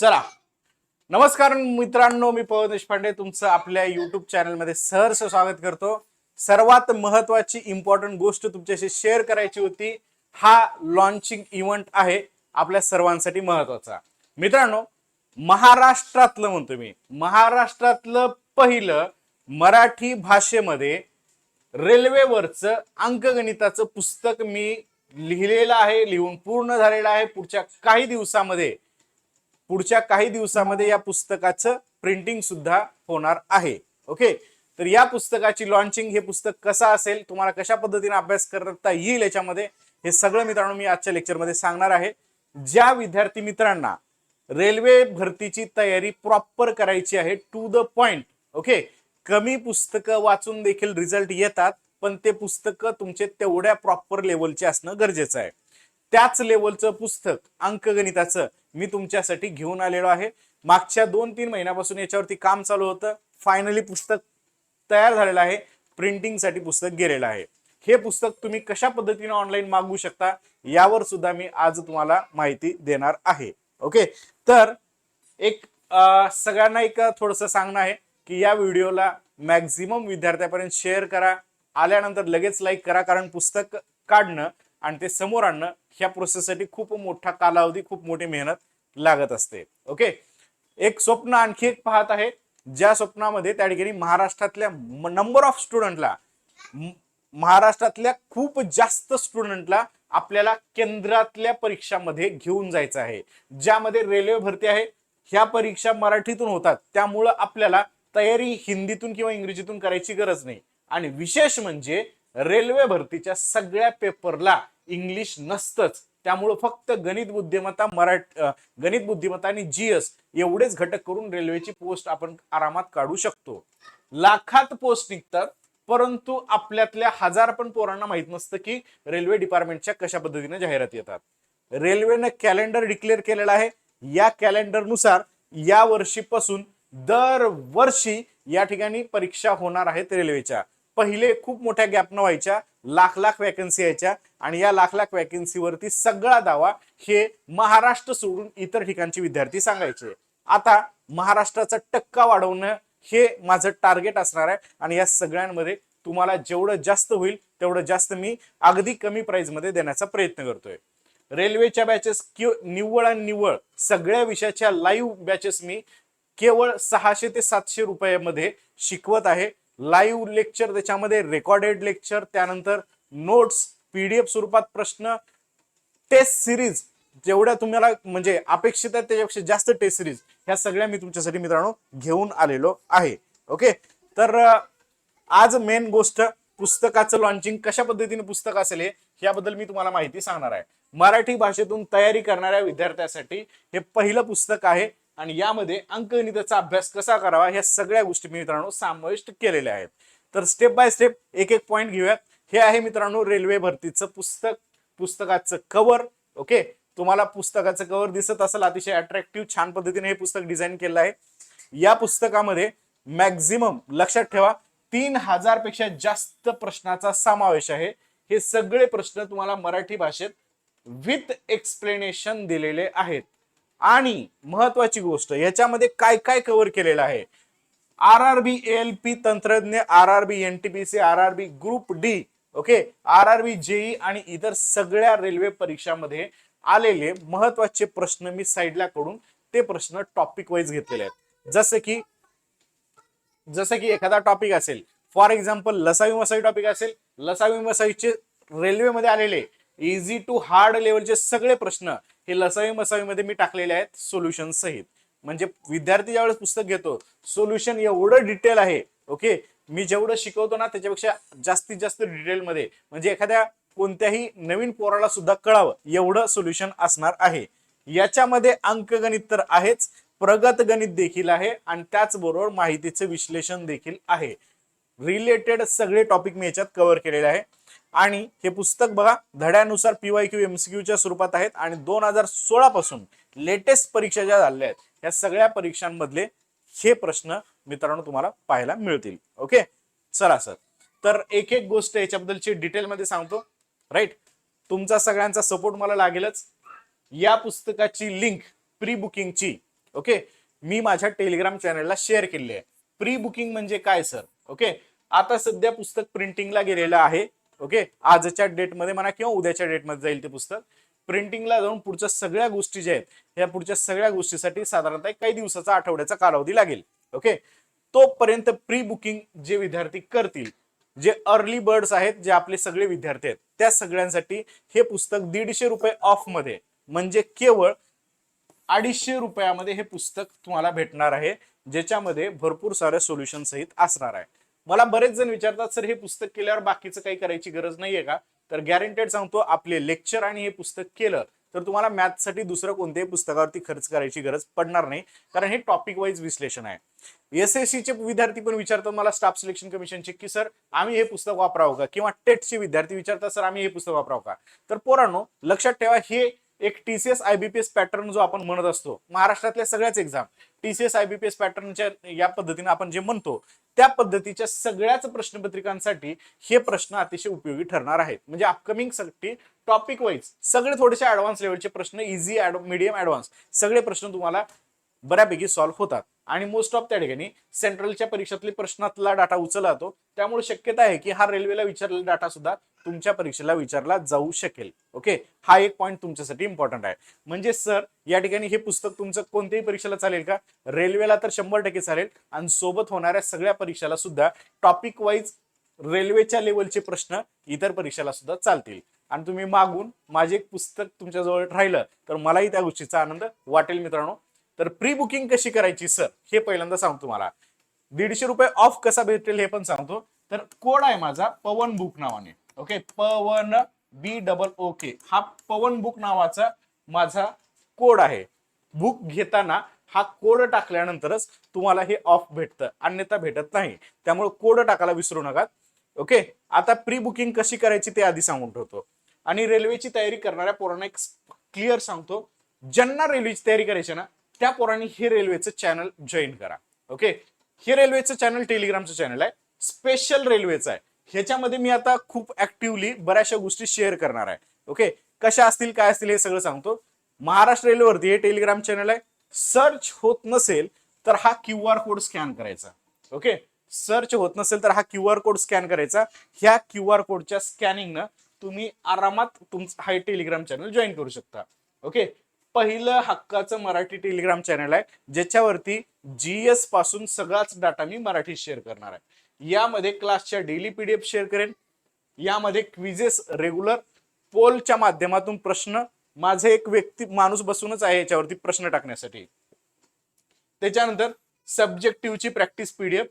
चला. नमस्कार मित्रांनो मी पवन देशपांडे तुमचं आपल्या युट्यूब चॅनलमध्ये सहर्ष स्वागत करतो. सर्वात महत्वाची इम्पॉर्टंट गोष्ट तुमच्याशी शेअर करायची होती हा लॉन्चिंग इव्हेंट आहे आपल्या सर्वांसाठी महत्त्वाचा. मित्रांनो महाराष्ट्रातलं म्हणतो मी महाराष्ट्रातलं पहिलं मराठी भाषेमध्ये रेल्वेवरचं अंकगणिताचं पुस्तक मी लिहिलेलं आहे लिहून पूर्ण झालेलं आहे. पुढच्या काही दिवसामध्ये पुढच्या काही दिवसामध्ये या पुस्तकाचं प्रिंटिंग सुद्धा होणार आहे. ओके तर या पुस्तकाची लॉन्चिंग हे पुस्तक कसं असेल तुम्हाला कशा पद्धतीने अभ्यास करता येईल याच्यामध्ये हे सगळं मित्रांनो मी आजच्या लेक्चरमध्ये सांगणार आहे. ज्या विद्यार्थी मित्रांना रेल्वे भरतीची तयारी प्रॉपर करायची आहे टू द पॉइंट ओके कमी पुस्तकं वाचून देखील रिझल्ट येतात पण ते पुस्तकं तुमचे तेवढ्या प्रॉपर लेवलचे असणं गरजेचं आहे. त्याच लेवलचं पुस्तक अंकगणिताचं मी तुमच्यासाठी घेऊन आलेलो आहे. मागच्या दोन तीन महिन्यापासून याच्यावरती काम चालू होतं. फायनली पुस्तक तयार झालेलं आहे. प्रिंटिंगसाठी पुस्तक गेलेलं आहे. हे पुस्तक तुम्ही कशा पद्धतीने ऑनलाईन मागवू शकता यावर सुद्धा मी आज तुम्हाला माहिती देणार आहे. ओके तर एक सगळ्यांना एक थोडंसं सांगणं आहे की या व्हिडिओला मॅक्झिमम विद्यार्थ्यापर्यंत शेअर करा. आल्यानंतर लगेच लाईक करा कारण पुस्तक काढणं आणि ते समोर आणणं ह्या प्रोसेससाठी खूप मोठा कालावधी खूप मोठी मेहनत लागत असते. ओके? एक स्वप्न आणखी एक पाहत आहे. ज्या स्वप्नामध्ये त्या ठिकाणी महाराष्ट्रातल्या नंबर ऑफ स्टुडंटला महाराष्ट्रातल्या खूप जास्त स्टुडंटला आपल्याला केंद्रातल्या परीक्षामध्ये घेऊन जायचं आहे. ज्यामध्ये रेल्वे भरती आहे. ह्या परीक्षा मराठीतून होतात. त्यामुळं आपल्याला तयारी हिंदीतून किंवा इंग्रजीतून करायची गरज नाही. आणि विशेष म्हणजे रेल्वे भरतीच्या सगळ्या पेपरला इंग्लिश नसतंच. त्यामुळं फक्त गणित बुद्धिमत्ता मराठ गणित बुद्धिमत्ता आणि जीएस एवढेच घटक करून रेल्वेची पोस्ट आपण आरामात काढू शकतो. लाखात पोस्ट निघतात परंतु आपल्यातल्या हजार पण पोरांना माहीत नसतं की रेल्वे डिपार्टमेंटच्या कशा पद्धतीने जाहिरात येतात. रेल्वेनं कॅलेंडर डिक्लेअर केलेलं आहे. या कॅलेंडरनुसार या वर्षीपासून दरवर्षी या ठिकाणी परीक्षा होणार आहेत रेल्वेच्या. पहिले खूप मोठ्या गॅपनं व्हायच्या लाख लाख वॅकन्सी यायच्या आणि या लाख लाख वॅकन्सीवरती सगळा दावा हे महाराष्ट्र सोडून इतर ठिकाणचे विद्यार्थी सांगायचे. आता महाराष्ट्राचा टक्का वाढवणं हे माझं टार्गेट असणार आहे आणि या सगळ्यांमध्ये तुम्हाला जेवढं जास्त होईल तेवढं जास्त मी अगदी कमी प्राईजमध्ये देण्याचा प्रयत्न करतोय. रेल्वेच्या बॅचेस निव्वळ आणि निव्वळ सगळ्या विषयाच्या लाईव्ह बॅचेस मी केवळ सहाशे ते सातशे रुपयामध्ये शिकवत आहे. लाईव्ह लेक्चर त्याच्यामध्ये रेकॉर्डेड लेक्चर त्यानंतर नोट्स पीडीएफ स्वरूपात प्रश्न टेस्ट सिरीज जेवढ्या तुम्हाला म्हणजे अपेक्षित आहे त्याच्यापेक्षा जास्त टेस्ट सिरीज ह्या सगळ्या मी तुमच्यासाठी मित्रांनो घेऊन आलेलो आहे. ओके तर आज मेन गोष्ट पुस्तकाचं लॉन्चिंग कशा पद्धतीने पुस्तक असेल हे याबद्दल मी तुम्हाला माहिती सांगणार आहे. मराठी भाषेतून तयारी करणाऱ्या विद्यार्थ्यासाठी हे पहिलं पुस्तक आहे आणि यामध्ये अंकगणिताचा अभ्यास कसा करावा ह्या सगळ्या गोष्टी मी मित्रांनो समाविष्ट केलेल्या आहेत. तर स्टेप बाय स्टेप एक एक पॉईंट घेऊयात. हे आहे मित्रांनो रेल्वे भरतीचं पुस्तक. पुस्तकाचं कव्हर ओके तुम्हाला पुस्तकाचं कव्हर दिसत असेल अतिशय अट्रॅक्टिव्ह छान पद्धतीने हे पुस्तक डिझाईन केलं आहे. या पुस्तकामध्ये मॅक्झिमम लक्षात ठेवा तीन हजारपेक्षा जास्त प्रश्नाचा समावेश आहे. हे सगळे प्रश्न तुम्हाला मराठी भाषेत विथ एक्सप्लेनेशन दिलेले आहेत. आणि महत्वाची गोष्ट याच्यामध्ये काय काय कव्हर केलेलं आहे? R R B L P तंत्रज्ञ R R B N T P C R R B group D okay R R B JE आणि इतर सगळ्या रेल्वे परीक्षामध्ये आलेले महत्त्वाचे प्रश्न मी साईडला कडून ते प्रश्न टॉपिक वाईज घेतलेले आहेत. जसे की जसं की एखादा टॉपिक असेल फॉर एक्झाम्पल लसावी मसावी टॉपिक असेल लसावी मसावीचे रेल्वेमध्ये आलेले इझी टू हार्ड लेवलचे सगळे प्रश्न हे लसावी मसावीमध्ये मी टाकलेले आहेत सोल्युशन सहित. म्हणजे विद्यार्थी ज्यावेळेस पुस्तक घेतो सोल्युशन एवढं डिटेल आहे ओके मी जेवढं शिकवतो ना त्याच्यापेक्षा जास्तीत जास्त डिटेलमध्ये म्हणजे एखाद्या कोणत्याही नवीन पोराला सुद्धा कळावं एवढं सोल्युशन असणार आहे. याच्यामध्ये अंकगणित तर आहेच प्रगत गणित देखील आहे आणि त्याचबरोबर माहितीचं विश्लेषण देखील आहे. रिलेटेड सगळे टॉपिक मी याच्यात कव्हर केलेले आहे. आणि हे पुस्तक बघा धड्यानुसार पीवाय क्यू एमसीक्यूच्या स्वरूपात आहेत आणि दोन हजार सोळा पासून लेटेस्ट परीक्षा ज्या झालेल्या आहेत या सगळ्या परीक्षांमधले हे प्रश्न मित्रांनो तुम्हाला पाहायला मिळतील. ओके? चला सर. तर एक एक गोष्ट याच्याबद्दलची डिटेलमध्ये सांगतो. राईट तुमचा सगळ्यांचा सपोर्ट मला लागेलच. या पुस्तकाची लिंक प्री बुकिंगची ओके? मी माझ्या टेलिग्राम चॅनलला शेअर केलेली आहे. प्री बुकिंग म्हणजे काय सर ओके? आता सध्या पुस्तक प्रिंटिंगला गेलेलं आहे. ओके? आजच्या डेटमध्ये म्हणा किंवा उद्याच्या डेटमध्ये जाईल ते पुस्तक. प्रिंटिंगला जाऊन पुढच्या सगळ्या गोष्टी ज्या आहेत या पुढच्या सगळ्या गोष्टीसाठी साधारणतः काही दिवसाचा आठवड्याचा कालावधी लागेल. ओके? तोपर्यंत प्री बुकिंग जे विद्यार्थी करतील जे अर्ली बर्ड्स आहेत जे आपले सगळे विद्यार्थी आहेत त्या सगळ्यांसाठी हे पुस्तक दीडशे रुपये ऑफमध्ये म्हणजे केवळ अडीचशे रुपयामध्ये हे पुस्तक तुम्हाला भेटणार आहे ज्याच्यामध्ये भरपूर सारे सोल्युशन सहित असणार आहे. मला बरेच जण विचारतात सर हे पुस्तक केल्यावर बाकीचं काही करायची गरज नाहीये का? तर गॅरंटेड सांगतो आपले लेक्चर आणि हे पुस्तक केलं तर तुम्हाला मॅथ्ससाठी दुसरं कोणत्याही पुस्तकावरती खर्च करायची गरज पडणार नाही कारण हे टॉपिक वाईज विश्लेषण आहे. एस एस चे विद्यार्थी पण विचारतात मला स्टाफ सिलेक्शन कमिशनचे की सर आम्ही हे पुस्तक वापरावं का? किंवा टेटचे विद्यार्थी विचारतात सर आम्ही हे पुस्तक वापरावं का? तर पोरांनो लक्षात ठेवा हे एक टीसीएस आयबीपीएस पॅटर्न जो आपण म्हणत असतो महाराष्ट्रातल्या सगळ्याच एक्झाम टीसीएस आयबीपीएस पॅटर्नच्या या पद्धतीने आपण जे म्हणतो त्या पद्धतीच्या सगळ्याच प्रश्नपत्रिकांसाठी हे प्रश्न अतिशय उपयोगी ठरणार आहेत. म्हणजे अपकमिंगसाठी टॉपिक वाईज सगळे थोडेसे ऍडव्हान्स लेवलचे प्रश्न इझी मिडियम ऍडव्हान्स सगळे प्रश्न तुम्हाला बऱ्यापैकी सॉल्व्ह होतात. आणि मोस्ट ऑफ त्या ठिकाणी सेंट्रलच्या परीक्षेतली प्रश्नातला डाटा उचलला जातो. त्यामुळे शक्यता आहे की हा रेल्वेला विचारलेला डाटा सुद्धा तुमच्या परीक्षेला विचारला जाऊ शकेल. ओके हा एक पॉईंट तुमच्यासाठी इम्पॉर्टंट आहे. म्हणजे सर या ठिकाणी हे पुस्तक तुमचं कोणत्याही परीक्षेला चालेल का? रेल्वेला तर शंभर टक्के चालेल. आणि सोबत होणाऱ्या सगळ्या परीक्षेला सुद्धा टॉपिक वाईज रेल्वेच्या लेवलचे प्रश्न इतर परीक्षेला सुद्धा चालतील. आणि तुम्ही मागून माझे एक पुस्तक तुमच्याजवळ राहिलं तर मलाही त्या गोष्टीचा आनंद वाटेल मित्रांनो. तर प्री बुकिंग कशी करायची सर हे पहिल्यांदा सांगतो तुम्हाला. दीडशे रुपये ऑफ कसा भेटेल हे पण सांगतो. तर कोड आहे माझा पवन बुक नावाने. Okay Pawan B double O K Pawan book नावाचा माझा कोड आहे. बुक घेताना हा कोड टाकल्यानंतरच तुम्हाला हे ऑफ भेटतं. अन्यथा भेटत नाही. त्यामुळे कोड टाकायला विसरू नका. ओके आता प्री बुकिंग कशी करायची ते आधी सांगून ठेवतो. आणि रेल्वेची तयारी करणाऱ्या पोरांना एक क्लिअर सांगतो. ज्यांना रेल्वेची तयारी करायची ना त्या पोरांनी हे रेल्वेचं चॅनल जॉईन करा. ओके हे रेल्वेचं चॅनल टेलिग्रामचं चॅनल आहे. स्पेशल रेल्वेचं आहे. ह्याच्यामध्ये मी आता खूप ऍक्टिव्हली बऱ्याचशा गोष्टी शेअर करणार आहे. ओके कशा असतील काय असतील हे सगळं सांगतो. महाराष्ट्र रेल्वेवरती हे टेलिग्राम चॅनल आहे. सर्च होत नसेल तर हा क्यू आर कोड स्कॅन करायचा. ओके सर्च होत नसेल तर हा क्यू आर कोड स्कॅन करायचा. ह्या क्यू आर कोडच्या स्कॅनिंगनं तुम्ही आरामात तुमचं हा टेलिग्राम चॅनल जॉईन करू शकता. ओके पहिलं हक्काचं मराठी टेलिग्राम चॅनल आहे ज्याच्यावरती जीएसपासून सगळाच डाटा मी मराठीत शेअर करणार आहे. यामध्ये क्लासच्या डेली पीडीएफ शेअर करेन. यामध्ये क्विजेस रेग्युलर पोलच्या माध्यमातून प्रश्न. माझे एक व्यक्ती माणूस बसूनच आहे याच्यावरती प्रश्न टाकण्यासाठी. त्याच्यानंतर सब्जेक्टिव्हची प्रॅक्टिस पीडीएफ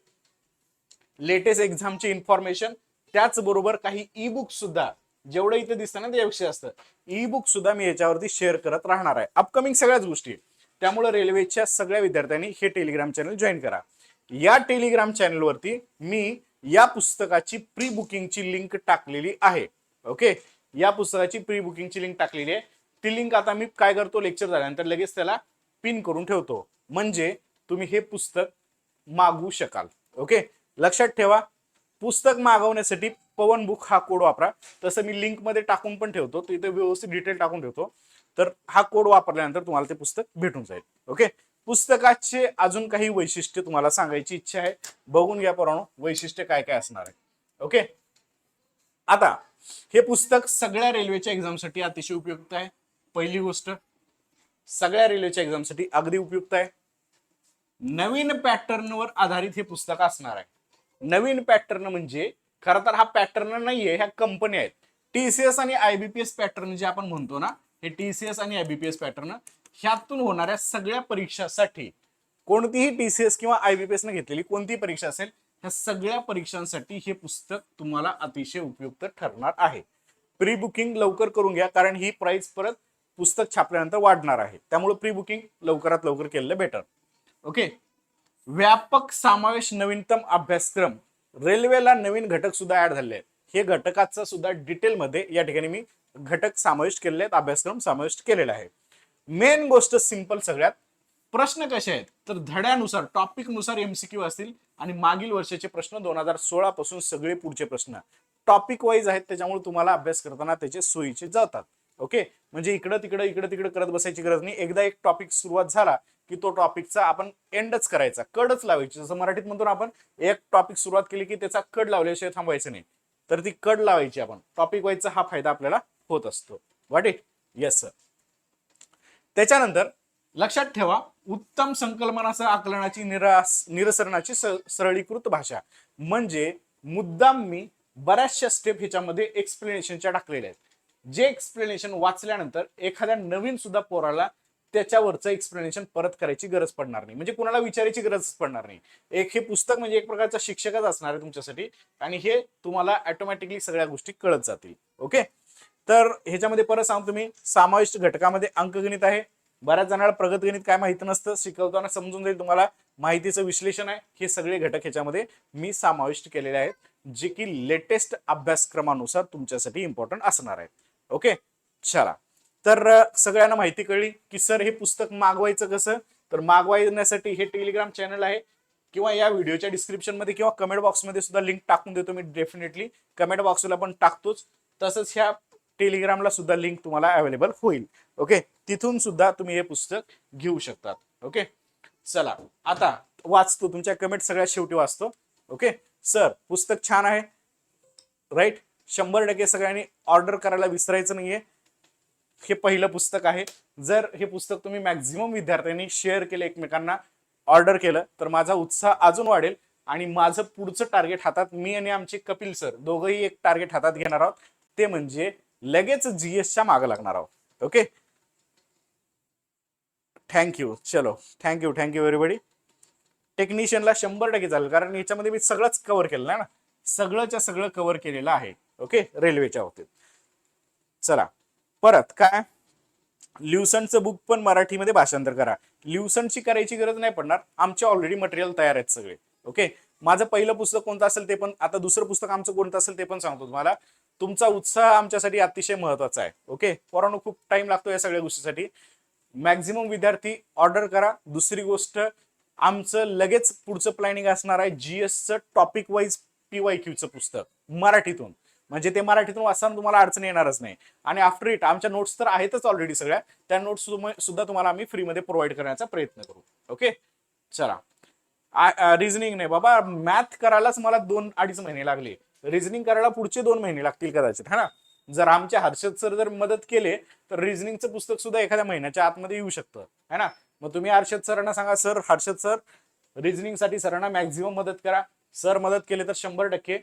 लेटेस्ट एक्झामची इन्फॉर्मेशन त्याचबरोबर काही ई बुक सुद्धा. जेवढं इथे दिसतं ना त्यापेक्षा जास्त. ई बुक सुद्धा मी याच्यावरती शेअर करत राहणार आहे. अपकमिंग सगळ्याच गोष्टी. त्यामुळे रेल्वेच्या सगळ्या विद्यार्थ्यांनी हे टेलिग्राम चॅनल जॉईन करा. या टेलिग्राम चॅनलवरती मी या पुस्तकाची प्री बुकिंगची लिंक टाकलेली आहे. ओके या पुस्तकाची प्री बुकिंगची लिंक टाकलेली आहे. ती लिंक आता मी काय करतो लेक्चर झाल्यानंतर लगेच त्याला पिन करून ठेवतो. म्हणजे तुम्ही हे पुस्तक मागवू शकाल. ओके लक्षात ठेवा. पुस्तक मागवण्यासाठी पवन बुक हा कोड वापरा. तसं मी लिंकमध्ये टाकून पण ठेवतो. तिथे व्यवस्थित डिटेल टाकून ठेवतो. तर हा कोड वापरल्यानंतर तुम्हाला ते पुस्तक भेटून जाईल. ओके? पुस्तकाचे अजून काही वैशिष्ट्य तुम्हाला सांगायची इच्छा आहे. बघून घ्या पोरांनो वैशिष्ट्य काय काय असणार आहे. ओके? आता हे पुस्तक सगळ्या रेल्वेच्या एक्झामसाठी अतिशय उपयुक्त आहे. पहिली गोष्ट सगळ्या रेल्वेच्या एक्झामसाठी अगदी उपयुक्त आहे. नवीन पॅटर्नवर आधारित हे पुस्तक असणार आहे. नवीन पॅटर्न म्हणजे खरं तर हा पॅटर्न नाहीये ह्या कंपनी आहेत. टीसीएस आणि आयबीपीएस पॅटर्न जे आपण म्हणतो ना हे टीसीएस आणि आयबीपीएस पॅटर्न ह्यातून होणाऱ्या सगळ्या परीक्षासाठी कोणतीही टीसीएस किंवा आयबीपीएस ने घेतलेली कोणतीही परीक्षा असेल ह्या सगळ्या परीक्षांसाठी हे पुस्तक तुम्हाला अतिशय उपयुक्त ठरणार आहे. प्री बुकिंग लवकर करून घ्या कारण ही प्राइस परत पुस्तक छापल्यानंतर वाढणार आहे. त्यामुळे प्री बुकिंग लवकरात लवकर केलेलं बेटर ओके व्यापक समावेश नवीनतम अभ्यासक्रम रेल्वेला नवीन घटक सुद्धा ऍड झाले आहेत. हे घटकाचं सुद्धा डिटेलमध्ये या ठिकाणी मी घटक समाविष्ट केलेले आहेत अभ्यासक्रम समाविष्ट केलेला आहे. मेन गोष्ट सिंपल सगळ्यात प्रश्न कसे आहेत? तर धड्यानुसार टॉपिकनुसार एमसीक्यू असतील आणि मागील वर्षाचे प्रश्न दोन हजार सोळा पासून सगळे पुढचे प्रश्न. टॉपिक वाईज आहेत त्याच्यामुळे तुम्हाला अभ्यास करताना त्याचे सोयीचे जातात. ओके? म्हणजे इकडं तिकडं इकडं तिकडं करत बसायची गरज नाही. एकदा एक टॉपिक सुरुवात झाला की तो टॉपिकचा आपण एंडच करायचा कडच लावायची. जसं मराठीत म्हणतो ना आपण एक टॉपिक सुरुवात केली की त्याचा कड लावल्याशिवाय थांबायचं नाही. तर ती कड लावायची आपण. टॉपिक वाईजचा हा फायदा आपल्याला होत असतो. वाट? इट येस सर त्याच्यानंतर लक्षात ठेवा उत्तम संकल्पनासह आकलनाची निरास निरसरणाची सरळीकृत भाषा. म्हणजे मुद्दाम मी बऱ्याचशा स्टेप ह्याच्यामध्ये एक्सप्लेनेशनच्या टाकलेल्या आहेत. जे एक्सप्लेनेशन वाचल्यानंतर एखाद्या नवीन सुद्धा पोराला त्याच्यावरचं एक्सप्लेनेशन परत करायची गरज पडणार नाही. म्हणजे कुणाला विचारायची गरज पडणार नाही. एक हे पुस्तक म्हणजे एक प्रकारचा शिक्षकच असणार आहे तुमच्यासाठी. आणि हे तुम्हाला ऑटोमॅटिकली सगळ्या गोष्टी कळत जातील. ओके तर ह्याच्यामध्ये परत सांगतो मी समाविष्ट घटकामध्ये अंकगणित आहे. बऱ्याच जणांना प्रगत गणित काय माहिती नसतं. शिकवताना समजून जाईल तुम्हाला. माहितीचं विश्लेषण आहे. हे सगळे घटक ह्याच्यामध्ये मी समाविष्ट केलेले आहेत जे की लेटेस्ट अभ्यासक्रमानुसार तुमच्यासाठी इम्पॉर्टंट असणार आहेत ओके चला. तर सगळ्यांना माहिती कळली की सर हे पुस्तक मागवायचं कसं? तर मागवायण्यासाठी हे टेलिग्राम चॅनल आहे. किंवा या व्हिडिओच्या डिस्क्रिप्शनमध्ये किंवा कमेंट बॉक्समध्ये सुद्धा लिंक टाकून देतो मी डेफिनेटली कमेंट बॉक्सला पण टाकतोच. तसंच ह्या टेलिग्रामला सुद्धा लिंक तुम्हाला अवेलेबल होईल. ओके तिथून सुद्धा तुम्ही हे पुस्तक घेऊ शकतात. ओके चला. आता वाचतो. तुमच्या कमेंट सगळ्यात शेवटी वाचतो. ओके सर पुस्तक छान आहे. राईट शंभर टक्के सगळ्यांनी ऑर्डर करायला विसरायचं नाहीये. हे पहिलं पुस्तक आहे. जर हे पुस्तक तुम्ही मॅक्झिमम विद्यार्थ्यांनी शेअर केलं एकमेकांना ऑर्डर केलं तर माझा उत्साह अजून वाढेल आणि माझं पुढचं टार्गेट हातात मी आणि आमचे कपिल सर दोघंही एक टार्गेट हातात घेणार आहोत. ते म्हणजे लगेच जीएसच्या मागं लागणार आहोत. ओके थँक्यू चलो. Thank you thank you everybody टेक्निशियनला शंभर टक्के चालेल कारण याच्यामध्ये मी सगळंच कव्हर केलेलं ना. सगळंच्या सगळं कव्हर केलेलं आहे. ओके रेल्वेच्या बाबतीत. चला. परत काय? ल्युसनचं बुक पण मराठीमध्ये भाषांतर करा. ल्युसनची करायची गरज नाही पडणार. आमचे ऑलरेडी मटेरियल तयार आहेत सगळे. ओके माझं पहिलं पुस्तक कोणतं असेल ते पण आता दुसरं पुस्तक आमचं कोणतं असेल ते पण सांगतो तुम्हाला. तुमचा उत्साह आमच्यासाठी अतिशय महत्त्वाचा आहे. ओके पोरांनो खूप टाइम लागतो या सगळ्या गोष्टीसाठी. मॅक्झिमम विद्यार्थी ऑर्डर करा. दुसरी गोष्ट आमचं लगेच पुढचं प्लॅनिंग असणार आहे जीएसचं टॉपिक वाईज पीवाय क्यूचं पुस्तक. मराठीतून. म्हणजे ते मराठीतून वाचताना तुम्हाला अडचण येणारच नाही. आणि आफ्टर इट आमच्या नोट्स तर आहेतच ऑलरेडी सगळ्या. त्या नोट्स सुद्धा तुम्हाला आम्ही फ्रीमध्ये प्रोव्हाइड करण्याचा प्रयत्न करू. ओके चला. रिझनिंग नाही. बाबा मॅथ करायलाच मला दोन अडीच महिने लागले. रिझनिंग करायला पुढचे दोन महिने लागतील कदाचित हा ना? जर आमचे हर्षद सर जर मदत केले तर रिझनिंगचं पुस्तक सुद्धा एखाद्या महिन्याच्या आतमध्ये येऊ शकतं है ना? मग तुम्ही हर्षद सरांना सांगा सर हर्षद सर रिझनिंगसाठी सरांना मॅक्झिमम मदत करा. सर मदत केले तर शंभर टक्के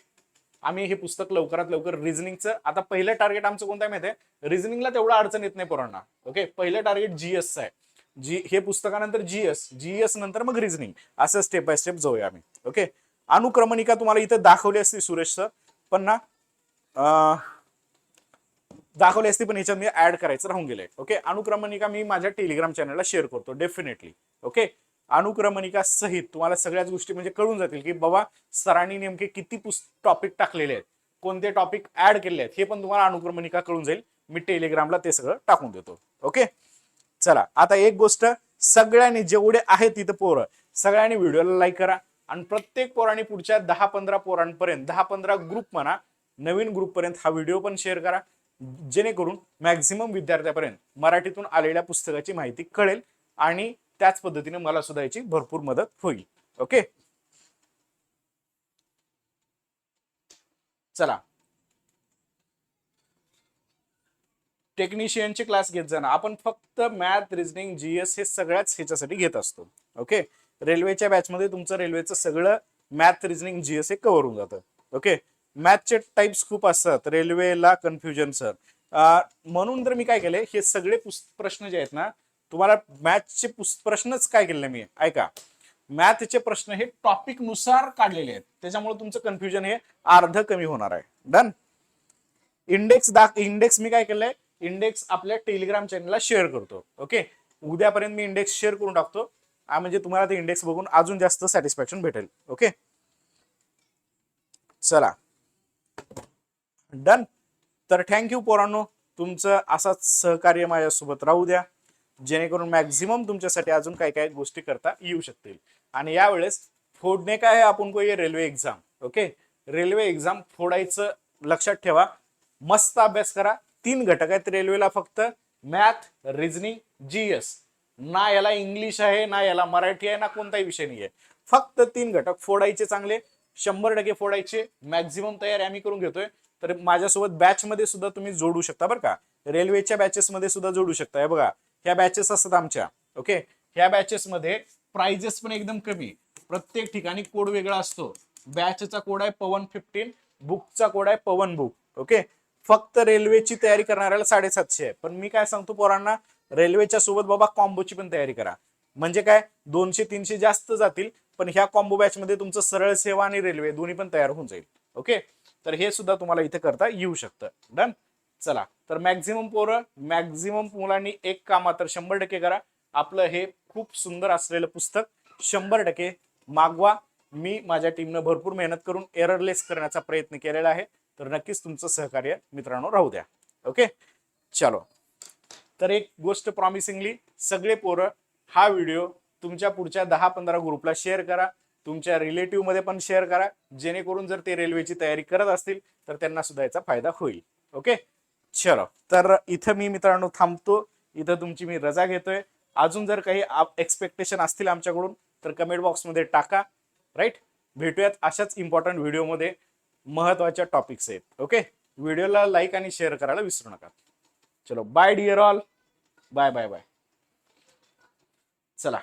आम्ही हे पुस्तक लवकरात लवकर रिझनिंगचं आता पहिलं टार्गेट आमचं कोणतं आहे माहिती आहे? रिझनिंगला तेवढा अडचण येत नाही पोरांना. ओके पहिलं टार्गेट जीएसचं आहे. जी हे पुस्तकानंतर जीएस जीएस नंतर मग रिझनिंग असं स्टेप बाय स्टेप जाऊया आम्ही. ओके अनुक्रमणिका तुम्हाला इथं दाखवली असती सुरेश सर पण ना दाखवली असती पण ह्याच्यात मी ऍड करायचं राहून गेले ओके अनुक्रमणिका मी माझ्या टेलिग्राम चॅनलला शेअर करतो डेफिनेटली ओके अनुक्रमणिका सहित तुम्हाला सगळ्याच गोष्टी म्हणजे कळून जातील की बाबा सरांनी नेमके किती टॉपिक टाकलेले आहेत कोणते टॉपिक ऍड केलेले आहेत हे पण तुम्हाला अनुक्रमणिका कळून जाईल. मी टेलिग्रामला ते सगळं टाकून देतो. ओके चला आता एक गोष्ट सगळ्यांनी जेवढे आहेत तिथं पोरं सगळ्यांनी व्हिडिओला लाईक करा आणि प्रत्येक पोरांनी पुढच्या दहा पंधरा पोरांपर्यंत दहा पंधरा ग्रुप म्हणा नवीन ग्रुप पर्यंत हा व्हिडिओ पण शेअर करा. जेणेकरून मॅक्झिमम विद्यार्थ्यापर्यंत मराठीतून आलेल्या पुस्तकाची माहिती कळेल आणि त्याच पद्धतीने मला सुद्धा याची भरपूर मदत होईल. ओके चला. टेक्निशियनचे क्लास घेत जाणार आपण फक्त मॅथ रिजनिंग जीएस हे सगळ्याच ह्याच्यासाठी घेत असतो. ओके रेल्वेच्या बॅचमध्ये तुमचं रेल्वेचं सगळं मॅथ रिजनिंग जीएस हे कव्हर होऊन जातं. ओके मॅथचे टाइप्स खूप असतात. रेल्वेला कन्फ्युजन सर म्हणून तर मी काय केले हे सगळे प्रश्न जे आहेत ना तुम्हाला मॅथचे प्रश्नच काय केले मी? ऐका. मॅथचे प्रश्न हे टॉपिकनुसार काढलेले आहेत. त्याच्यामुळे तुमचं कन्फ्युजन हे अर्ध कमी होणार आहे. डन इंडेक्स दाख इंडेक्स मी काय केलंय? इंडेक्स आपल्या टेलिग्राम चॅनलला शेअर करतो. ओके उद्यापर्यंत मी इंडेक्स शेअर करून टाकतो. म्हणजे तुम्हाला ते इंडेक्स बघून अजून जास्त सॅटिस्फॅक्शन भेटेल. ओके चला. डन तर थँक्यू पोरांनो. तुमचं असाच सहकार्य माझ्यासोबत राहू द्या. जेणेकरून मॅक्झिमम तुमच्यासाठी अजून काय काय गोष्टी करता येऊ शकतील. आणि यावेळेस फोडणे काय आहे आपण कोई railway exam okay railway exam फोडायचं लक्षात ठेवा. मस्त अभ्यास करा. तीन घटक आहेत रेल्वेला फक्त. मॅथ रिजनिंग जीएस ना याला इंग्लिश आहे ना याला मराठी आहे ना कोणताही विषय नाही आहे फक्त तीन घटक फोडायचे चांगले. शंभर टक्के फोडायचे. मॅक्झिमम तयारी आम्ही करून घेतोय. तर माझ्यासोबत बॅच मध्ये सुद्धा तुम्ही जोडू शकता बरं का. रेल्वेच्या बॅचेस मध्ये सुद्धा जोडू शकता. हे बघा. ह्या बॅचेस असतात आमच्या ओके ह्या बॅचेसमध्ये प्राइजेस पण एकदम कमी. प्रत्येक ठिकाणी कोड वेगळा असतो. बॅचचा कोड आहे पवन फिफ्टीन बुकचा कोड आहे पवन बुक ओके फक्त रेल्वेची तयारी करणाऱ्याला साडेसातशे आहे. पण मी काय सांगतो पोरांना रेल्वेच्या सोबत बाबा कॉम्बोची पण तयारी करा. म्हणजे काय दोनशे तीनशे जास्त जातील पण ह्या कॉम्बो बॅच मध्ये तुमचं सरळ सेवा आणि रेल्वे दोन्ही पण तयार होऊन जाईल ओके तर हे सुद्धा तुम्हाला इथे करता येऊ शकतं. डन चला तर मॅक्झिमम पोरं मॅक्झिमम मुलांनी एक कामा तर शंभर टक्के करा. आपलं हे खूप सुंदर असलेलं पुस्तक शंभर टक्के मागवा. मी माझ्या टीमनं भरपूर मेहनत करून एररलेस करण्याचा प्रयत्न केलेला आहे. तर नक्कीच तुमचं सहकार्य मित्रांनो राहू द्या. ओके? चलो. तर एक गोष्ट प्रॉमिसिंगली सगळे पोरं हा व्हिडिओ तुमच्या पुढच्या दहा पंधरा ग्रुपला शेअर करा. तुमच्या रिलेटिव्हमध्ये पण शेअर करा. जेणेकरून जर ते रेल्वेची तयारी करत असतील तर त्यांना सुद्धा याचा फायदा होईल. ओके? चलो तर इथं मी मित्रांनो थांबतो. इथं तुमची मी रजा घेतोय. अजून जर काही एक्सपेक्टेशन असतील आमच्याकडून तर कमेंट बॉक्समध्ये टाका. राईट भेटूयात अशाच इम्पॉर्टंट व्हिडिओमध्ये महत्त्वाच्या टॉपिक्स आहेत. ओके व्हिडिओला लाईक आणि शेअर करायला विसरू नका. चलो bye dear all bye bye bye चला.